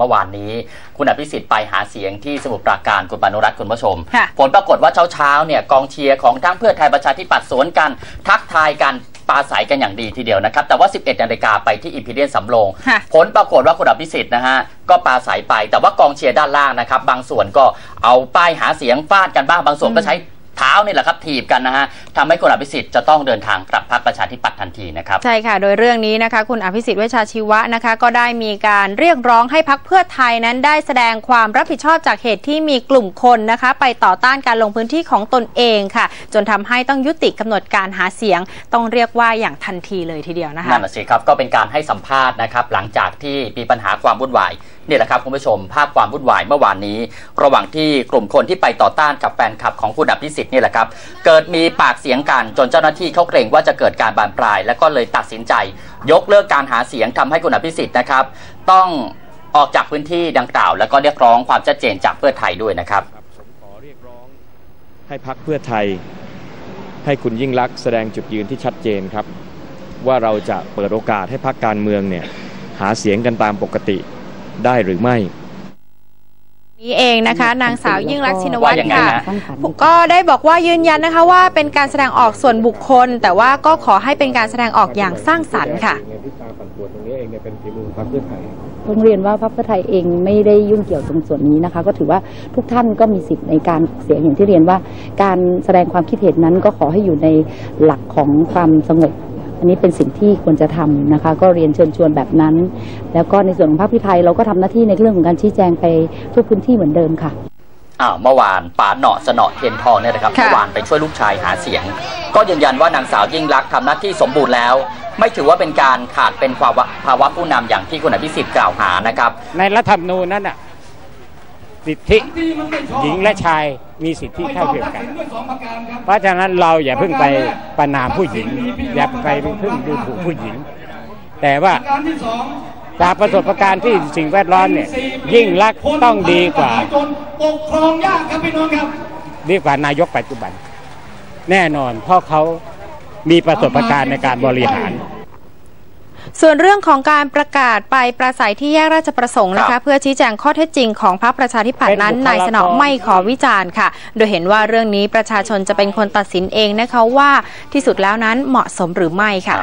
เมื่อวานนี้ คุณอภิสิทธิ์ไปหาเสียงที่สมุทรปราการคุณปานุรัตน์คุณผู้ชมค่ะผลปรากฏว่าเช้าๆเนี่ยกองเชียร์ของทั้งเพื่อไทยประชาธิปัตย์สวนกันทักทายกันปราศัยกันอย่างดีทีเดียวนะครับ แต่ว่า 11นาฬิกาไปที่อิมพีเรียนสำโรงค่ะผลปรากฏว่าคุณอภิสิทธิ์นะฮะก็ปราศัยไปแต่ว่ากองเชียร์ด้านล่างนะครับ บางส่วนก็เอาป้ายหาเสียงฟาดกันบ้างบางส่วนก็ใช้ เท้านี่แหละครับถีบกันนะฮะทำให้คุณอภิสิทธิ์จะต้องเดินทางกลับพรรคประชาธิปัตย์ทันทีนะครับใช่ค่ะ โดยเรื่องนี้นะคะคุณอภิสิทธิ์เวชชาชีวะนะคะก็ได้มีการเรียกร้องให้พักเพื่อไทยนั้นได้แสดงความรับผิดชอบจากเหตุที่มีกลุ่มคนนะคะไปต่อต้านการลงพื้นที่ของตนเองค่ะ จนทำให้ต้องยุติกำหนดการหาเสียง ต้องเรียกว่าอย่างทันทีเลยทีเดียวนะคะนั่นน่ะสิครับก็เป็นการให้สัมภาษณ์นะครับหลังจากที่มีปัญหาความวุ่นวาย นี่แหละครับคุณผู้ชม ภาพความวุ่นวายเมื่อวานนี้ ระหว่างที่กลุ่มคนที่ไปต่อต้านกับแฟนคลับของคุณอภิสิทธิ์นี่แหละครับ เกิดมีปากเสียงกันจนเจ้าหน้าที่เขาเกรงว่าจะเกิดการบานปลาย และก็เลยตัดสินใจ ยกเลิกการหาเสียงทำให้คุณอภิสิทธิ์นะครับ ต้องออกจากพื้นที่ดังกล่าว แล้วก็เรียกร้องความชัดเจนจากเพื่อไทยด้วยนะครับครับผมขอเรียกร้องให้พักเพื่อไทย ให้คุณยิ่งลักษณ์แสดงจุดยืนที่ชัดเจนครับ ว่าเราจะเปิดโอกาสให้พักการเมืองเนี่ยหาเสียงกันตามปกติ ได้หรือไม่นี้เองนะคะ นางสาวยิ่งรักษณ์ชินวัตว่ายัรงไงค่ะฮะก็ได้บอกว่ายืนยันนะคะว่าเป็นการแสดงออกส่วนบุคคล แต่ว่าก็ขอให้เป็นการแสดงออกอย่างสร้างสรรค์ค่ะทิศทางปั่นป่วนตรงนี้เองเนี่ยเป็นฝีมือของพรรคเพื่อไทยต้องเรียนว่าพรรคเพื่อไทยเองไม่ได้ยุ่งเกี่ยวตรงส่วนนี้นะคะ ก็ถือว่าทุกท่านก็มีสิทธิ์ในการเสียงอย่างที่เรียนว่า การแสดงความคิดเห็นนั้นก็ขอให้อยู่ในหลักของความสงบ อันนี้เป็นสิ่งที่ควรจะทำนะคะ ก็เรียนเชิญชวนแบบนั้น แล้วก็ในส่วนของพรรคเพื่อไทยเราก็ทำหน้าที่ในเรื่องของการชี้แจงไปทุกพื้นที่เหมือนเดิมค่ะอ้าวเมื่อวานป๋าเหนาะสนอเทียนทองเนี่ยนะครับค่ะเมื่อวานไปช่วยลูกชายหาเสียง ก็ยืนยันว่านางสาวยิ่งลักษณ์ทำหน้าที่สมบูรณ์แล้ว ไม่ถือว่าเป็นการขาดเป็นภาวะภาวะผู้นำอย่างที่คุณอภิสิทธิ์กล่าวหานะครับ ในรัฐธรรมนูญนั้นน่ะ สิทธิหญิงและชายมีสิทธิเท่าเทียมกัน เพราะฉะนั้นเราอย่าเพิ่งไปประนามผู้หญิง อย่าไปเพิ่งดูถูกผู้หญิง แต่ว่าจากประสบการณ์ที่สิ่งแวดล้อมเนี่ย ยิ่งรักษณ์ต้องดีกว่าจนปกครองยากครับพี่น้องครับดีกว่านายกปัจจุบัน แน่นอนเพราะเขามีประสบการณ์ในการบริหาร ส่วนเรื่องของการประกาศไปประสัยที่แยกราชประสงค์นะครัคะบเพื่อชี้แจงข้อเท็จจริงของพรรคประชาธิปัตย์นั้นเป็นบุคลากรนายสนอไม่ขอวิจารณ์ค่ะ โดยเห็นว่าเรื่องนี้ประชาชนจะเป็นคนตัดสินเองนะคะว่าที่สุดแล้วนั้นเหมาะสมหรือไม่ค่ะ